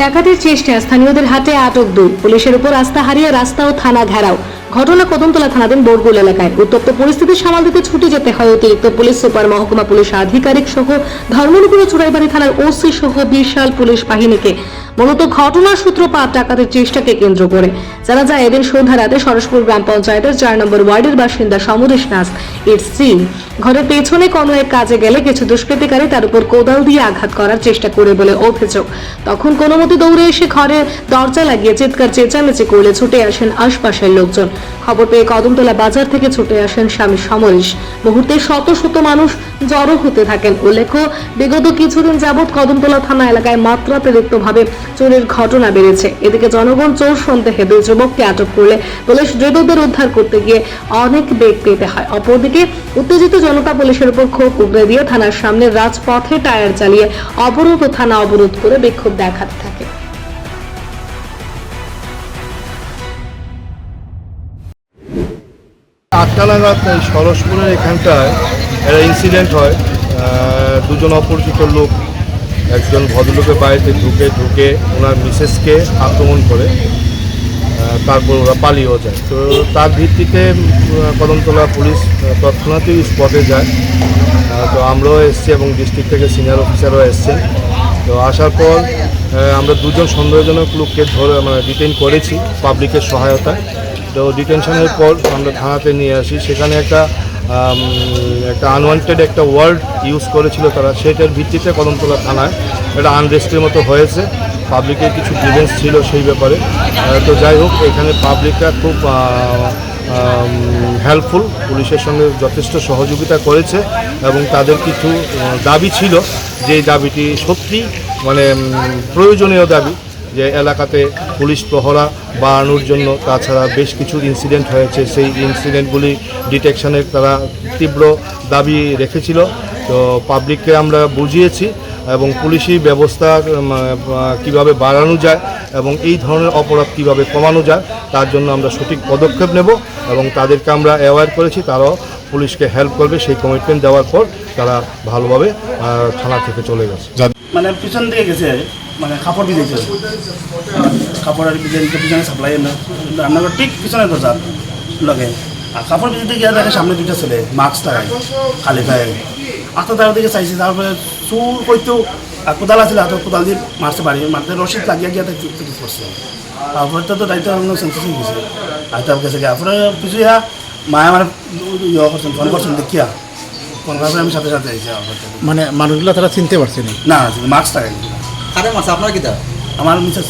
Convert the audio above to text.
ডাকাতির চেষ্টায় স্থানীয়দের হাতে আটক দুই। পুলিশের উপর আস্থা হারিয়ে রাস্তা ও থানা ঘেরাও। ঘটনা কদমতলা থানাধীন বোরগুল এলাকায়। উত্তপ্ত পরিস্থিতি সামাল দিতে ছুটে যেতে হয় অতিরিক্ত পুলিশ, সুপার মহকুমা পুলিশ আধিকারিক সহ ধর্মনগর চুড়াইবাড়ি থানার ওসি সহ বিশাল পুলিশ বাহিনীকে। মূলত ঘটনার সূত্রপাত ডাকাতের চেষ্টাকে কেন্দ্র করে। জানা যায়, এদিন সন্ধ্যা রাতে সরসপুর গ্রাম পঞ্চায়েতের চার নম্বর ওয়ার্ডের বাসিন্দা সমরেশ নাথ, এর স্ত্রী। ঘরের পেছনে কোনো এক কাজে গেলে কিছু দুষ্কৃতিকারী তার উপর কোদাল দিয়ে আঘাত করার চেষ্টা করে বলে অভিযোগ। তখন কোনো মতে দৌড়ে এসে ঘরের দরজা লাগিয়ে চিৎকার, চেঁচামেচি করলে ছুটে আসেন আশপাশের লোকজন। খবর পেয়ে কদমতলা বাজার থেকে ছুটে আসেন স্বামী সমরেশ। মুহূর্তে শত শত মানুষ জড়ো হতে থাকেন। উল্লেখ্য, বিগত কিছুদিন যাবৎ কদমতলা থানা এলাকায় মাত্রাতিরিক্তভাবে চোরের ঘটনা বেড়েছে। এদিকে জনগণ চোর সন্দেহে দুই যুবককে আটক করলে পুলিশ ধৃতদের উদ্ধার করতে গিয়ে অনেক বেগ পেতে হয়। অপরদিকে উত্তেজিত জনতা পুলিশের উপর ক্ষোভ উগড়ে দিয়ে থানার সামনে রাজপথে টায়ার চালিয়ে অবরোধ থানা অবরোধ করে বিক্ষোভ দেখাতে থাকে। আটটা নাগাদ সরসপুরের এখানটায় একটা ইনসিডেন্ট হয়। দুজন অপরিচিত লোক একজন ভদ্রলোকের বাড়িতে ঢুকে ঢুকে ওনার মিসেসকে আক্রমণ করে তারপর ওরা পালিয়েও যায়। তো তার ভিত্তিতে কদমতলা পুলিশ তৎক্ষণাৎই স্পটে যায়। তো আমরাও এসছি এবং ডিস্ট্রিক্ট থেকে সিনিয়র অফিসারও এসছেন। তো আসার পর আমরা দুজন সন্দেহজনক লোককে ধরে মানে ডিটেন করেছি পাবলিকের সহায়তায়। তো ডিটেনশনের পর আমরা থানাতে নিয়ে আসি। সেখানে একটা একটা আনওয়ান্টেড একটা ওয়ার্ড ইউজ করেছিল তারা, সেটার ভিত্তিতে কদমতলা থানায় এটা আনরেস্টের মতো হয়েছে। পাবলিকের কিছু গ্রিভেন্স ছিল সেই ব্যাপারে। তো যাই হোক, এখানে পাবলিকরা খুব হেল্পফুল পুলিশের সঙ্গে যথেষ্ট সহযোগিতা করেছে এবং তাদের কিছু দাবি ছিল যে দাবিটি সত্যি মানে প্রয়োজনীয় দাবি। যে এলাকাতে পুলিশ প্রহরা বাড়ানোর জন্য তাছাড়া বেশ কিছু ইনসিডেন্ট হয়েছে। সেই ইনসিডেন্টগুলি ডিটেকশনের তারা তীব্র দাবি রেখেছিল। তো পাবলিককে আমরা বুঝিয়েছি এবং পুলিশি ব্যবস্থা কীভাবে বাড়ানো যায় এবং এই ধরনের অপরাধ কীভাবে কমানো যায়, তার জন্য আমরা সঠিক পদক্ষেপ নেব এবং তাদেরকে আমরা অ্যাওয়ার করেছি। তারাও পুলিশকে হেল্প করবে। সেই কমিটমেন্ট দেওয়ার পর তারা ভালোভাবে থানা থেকে চলে গেছে। মানে পিছন দিকে গেছে মানে কাপড় দিয়েছে কাপড় আর পিছনে পিছনে সাপ্লাই রান্নাঘর ঠিক পিছনে দরজার লগে। আর কাপড় দিতে গিয়ে দেখে সামনে দুটো ছেলে মাস্ক লাগাই খালি পায়ে আস্তে তার দিকে চাইছে তারপরে চুর হয়তো আর কোদাল আছিল হাতে কোদাল দিয়ে মারছে বাড়ি। মারতে রশিদ লাগিয়ে গিয়ে তাকে চুরি করছে তারপরে তো দায়িত্ব অন্য সেন্সেস হয়ে গেছে আর তার কাছে গিয়ে তারপরে পিছিয়ে মায়া মানে ইয়ে করছেন ফোন করছেন দেখিয়া। ফোন করার আমি সাথে সাথে আইসি মানে মানুষগুলো তারা চিনতে পারছে না। না মাস্ক লাগাই কারে মাছ আপনার কি দা আমার মিসেস।